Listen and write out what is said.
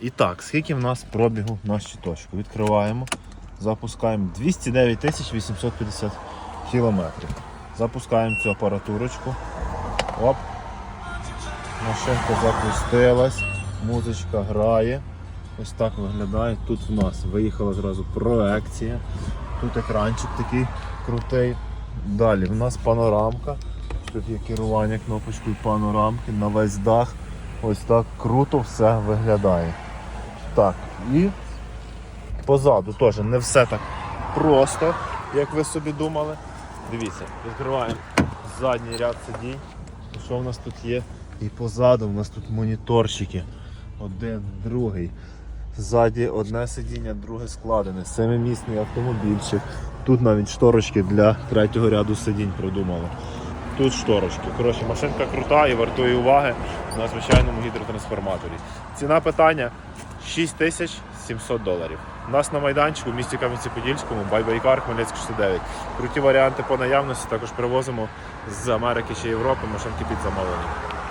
І так, скільки в нас пробігу на щиточку? Відкриваємо, запускаємо 209 850 кілометрів. Запускаємо цю апаратурочку. Оп. Машинка запустилась, музичка грає. Ось так виглядає. Тут в нас виїхала зразу проекція. Тут екранчик такий крутий. Далі в нас панорамка. Тут є керування кнопочкою панорамки на весь дах. Ось так круто все виглядає. Так, і позаду теж не все так просто, як ви собі думали. Дивіться, відкриваємо задній ряд сидінь. Що в нас тут є? І позаду в нас тут моніторчики. Один, другий. Ззаді одне сидіння, друге складене. Семимісний автомобільчик. Тут навіть шторочки для третього ряду сидінь продумали. Тут шторочки. Коротше, машинка крута і вартує уваги на звичайному гідротрансформаторі. Ціна питання 6700 доларів. У нас на майданчику в місті Кам'янці-Подільському, Байбайкар, Хмельницький 69. Круті варіанти по наявності також привозимо з Америки чи Європи машинки під замовлення.